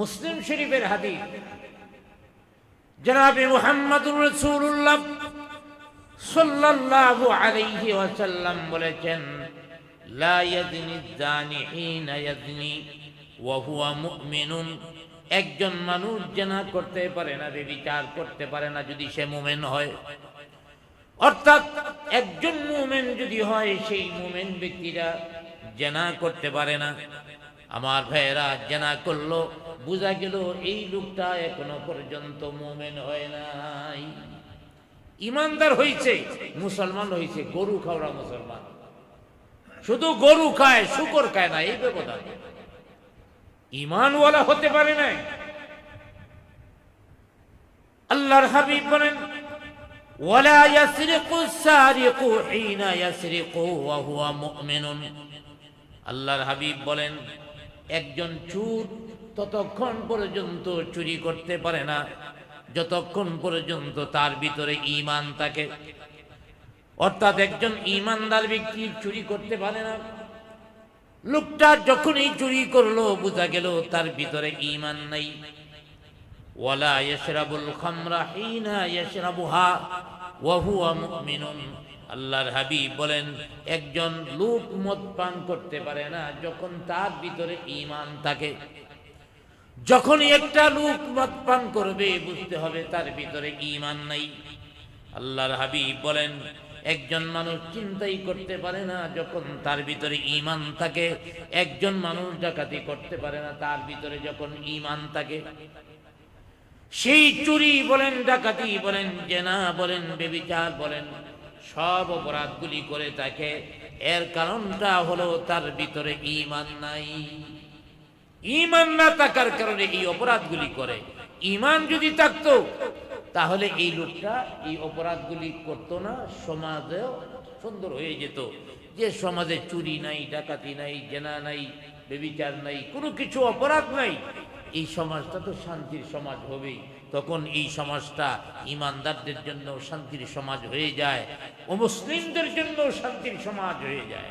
মুসলিম শরীফের হাদিস। জনাবে মুহাম্মদুর রাসূলুল্লাহ সাল্লাল্লাহু আলাইহি ওয়াসাল্লাম বলেছেন, লা ইয়াজনি জানি হিনা ইয়াজনি, ওয়া হুয়া মুমিনুন। একজন মানুষ জেনা করতে পারে না, বেবিচার করতে পারে না যদি সে মুমিন হয়। অর্থাৎ একজন মুমেন যদি হয়, সেই মুমেন ব্যক্তিরা জেনা করতে পারে না। আমার ভাইরা জেনা করল, বোঝা গেল এই লোকটা এখনও পর্যন্ত মোমেন হয় নাই। ইমানদার হয়েছে মুসলমান হয়েছে গরু খাওয়া মুসলমান। শুধু গরু খায়, শুকর খায় না, এই ব্যবধান। ইমানওয়ালা হতে পারে নাই। আল্লাহর হাবিব বলেন, ওয়ালা ইয়াসরিকু সারিকু হিনা ইয়াসরিকু ওয়া হুয়া মুমিনুন। আল্লাহর হাবিব বলেন একজন চুর ততক্ষণ পর্যন্ত চুরি করতে পারে না, যতক্ষণ পর্যন্ত তার ভিতরে ইমান থাকে। অর্থাৎ একজন ইমানদার ব্যক্তি চুরি করতে পারে না। লোকটা যখনই চুরি করল, বোঝা গেল তার ভিতরে ইমান নাই। ওয়ালা ইয়াশরাবুল খামরা হিনা ইয়াশরাবুহা, ওয়া হুয়া মুমিনুন। আল্লাহর হাবিব বলেন, একজন লোক মদ পান করতে পারে না যখন তার ভিতরে ঈমান থাকে। যখনই একটা লোক মদ পান করবে, বুঝতে হবে তার ভিতরে ঈমান নাই। আল্লাহর হাবিব বলেন, একজন মানুষ চিন্তাই করতে পারে না যখন তার ভিতরে ইমান থাকে। একজন মানুষ ডাকাতি করতে পারে না তার ভিতরে যখন ইমান থাকে। সেই চুরি বলেন, ডাকাতি বলেন, জেনা বলেন, বেবিচার বলেন সব অপরাধগুলি করে থাকে এর কারণটা হলো তার ভিতরে ঈমান নাই। ঈমান না থাকার কারণে এই অপরাধগুলি করে। ঈমান যদি থাকতো, তাহলে এই লোকটা এই অপরাধগুলি করতো না, সমাজেও সুন্দর হয়ে যেত। যে সমাজে চুরি নাই, ডাকাতি নাই, জেনা নাই, বেবিচার নাই, কোনো কিছু অপরাধ নাই, এই সমাজটা তো শান্তির সমাজ হবেই। তখন এই সমাজটা ইমানদারদের জন্য শান্তির সমাজ হয়ে যায়। ও মুসলিমদের জন্য শান্তির সমাজ হয়ে যায়।